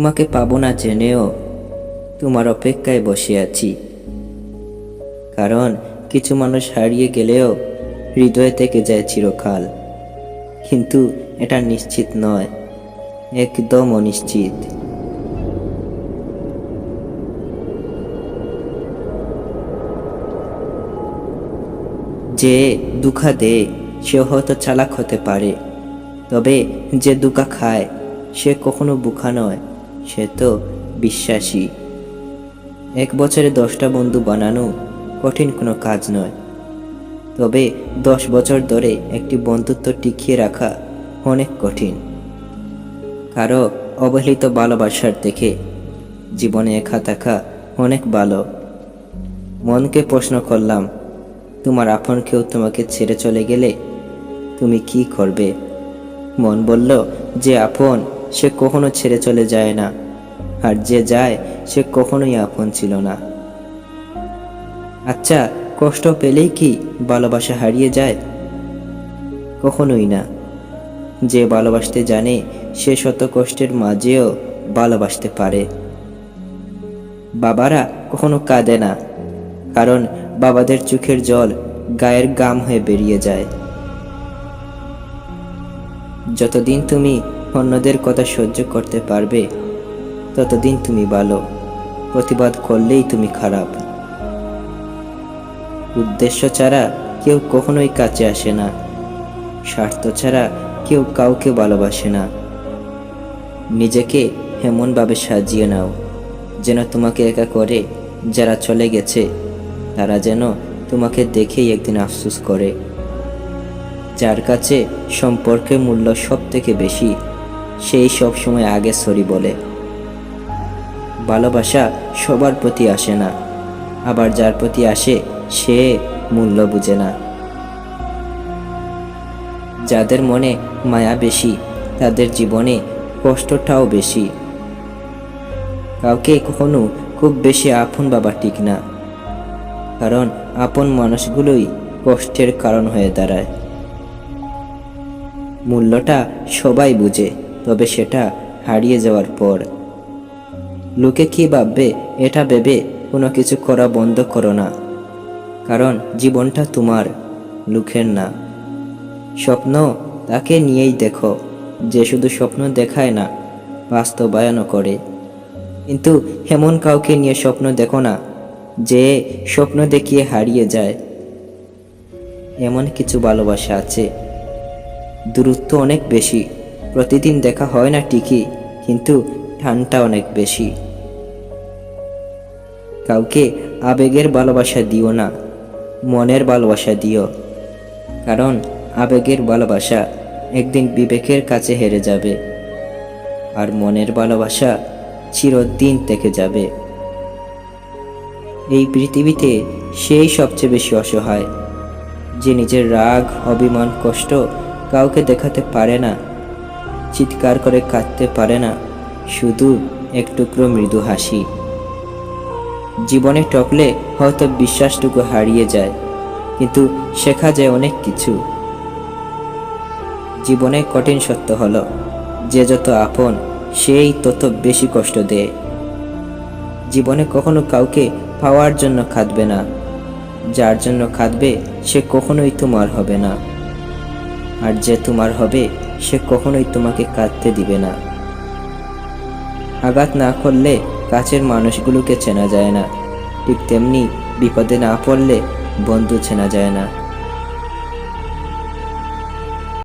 তোমাকে পাবো না জেনেও তোমার অপেক্ষায় বসে আছি। কারণ কিছু মানুষ হারিয়ে গেলেও হৃদয় থেকে যায় চিরকাল। কিন্তু এটা নিশ্চিত নয়, একদম অনিশ্চিত। যে দুঃখা দেয় সে হয়তো চালাক হতে পারে। তবে যে দুঃখা খায়, সে কখনো বুখা নয়। সে তো বিশ্বাসী। এক বছরে দশটা বন্ধু বানানো কঠিন কোনো কাজ নয়। তবে দশ বছর ধরে একটি বন্ধুত্ব টিকিয়ে রাখা অনেক কঠিন। কারও অবহেলিত ভালোবাসার থেকে জীবনে একা থাকা অনেক ভালো। মনকে প্রশ্ন করলাম, তোমার আপন কেউ তোমাকে ছেড়ে চলে গেলে তুমি কি করবে? মন বলল, যে আপন, সে কখনো ছেড়ে চলে যায় না। আর যে যায়, সে কখনোই আপন ছিল না। আচ্ছা কষ্ট পেলেই কি ভালোবাসা হারিয়ে যায়? কখনোই না। যে ভালোবাসতে জানে, সে শত কষ্টের মাঝেও ভালোবাসতে পারে। বাবারা কখনো কাঁদে না, কারণ বাবাদের চোখের জল গায়ের গাম হয়ে বেরিয়ে যায়। যতদিন তুমি অন্যদের কথা সহ্য করতে পারবে ততদিন তুমি ভালো, প্রতিবাদ করলেই তুমি খারাপ। উদ্দেশ্য ছাড়া কেউ কখনোই কাছে আসে না। স্বার্থ ছাড়া কেউ কাউকে ভালোবাসে না। নিজেকে এমনভাবে সাজিয়ে নাও, যেন তোমাকে একা করে যারা চলে গেছে, তারা যেন তোমাকে দেখেই একদিন আফসুস করে। যার কাছে সম্পর্কের মূল্য সব থেকে বেশি, সেই সব সময় আগে সরি বলে। ভালোবাসা সবার প্রতি আসে না। আবার যার প্রতি আসে, সে মূল্য বুঝে না। যাদের মনে মায়া বেশি, তাদের জীবনে কষ্টটাও বেশি। কাউকে কখনো খুব বেশি আপন বাবা ঠিক না। কারণ আপন মানুষগুলোই কষ্টের কারণ হয়ে দাঁড়ায়। মূল্যটা সবাই বুঝে, তবে সেটা হারিয়ে যাওয়ার পর। লোকে কি ভাববে, এটা ভেবে কোনো কিছু করা বন্ধ করো না। কারণ জীবনটা তোমার, লোকের না। স্বপ্ন তাকে নিয়েই দেখো, যে শুধু স্বপ্ন দেখায় না, বাস্তবায়নও করে। কিন্তু এমন কাউকে নিয়ে স্বপ্ন দেখো না, যে স্বপ্ন দেখিয়ে হারিয়ে যায়। এমন কিছু ভালোবাসা আছে। দূরত্ব অনেক বেশি, প্রতিদিন দেখা হয় না ঠিকই, কিন্তু টানটা অনেক বেশি। কাউকে আবেগের ভালোবাসা দিও না, মনের ভালোবাসা দিও, কারণ আবেগের ভালোবাসা একদিন বিবেকের কাছে হেরে যাবে, আর মনের ভালোবাসা চিরদিন থেকে যাবে। এই পৃথিবীতে সেই সবচেয়ে বেশি অসহায়, যে নিজের রাগ, অভিমান, কষ্ট কাউকে দেখাতে পারে না, চিৎকার করে কাঁদতে পারে না। শুধু এক টুকরো মৃদু হাসি। জীবনে টকলে হয়তো বিশ্বাসটুকু হারিয়ে যায়, কিন্তু শেখা যায় অনেক কিছু। জীবনে কঠিন সত্য হলো, যে যত আপন, সেই তত বেশি কষ্ট দেয়। জীবনে কখনো কাউকে পাওয়ার জন্য খাদবে না, যার জন্য খাদবে সে কখনোই তোমার হবে না, আর যে তোমার হবে, সে কখনোই তোমাকে কাঁদতে দিবে না। আঘাত না করলে কাছের মানুষগুলোকে চেনা যায় না। ঠিক তেমনি বিপদে না পড়লে বন্ধু চেনা যায় না।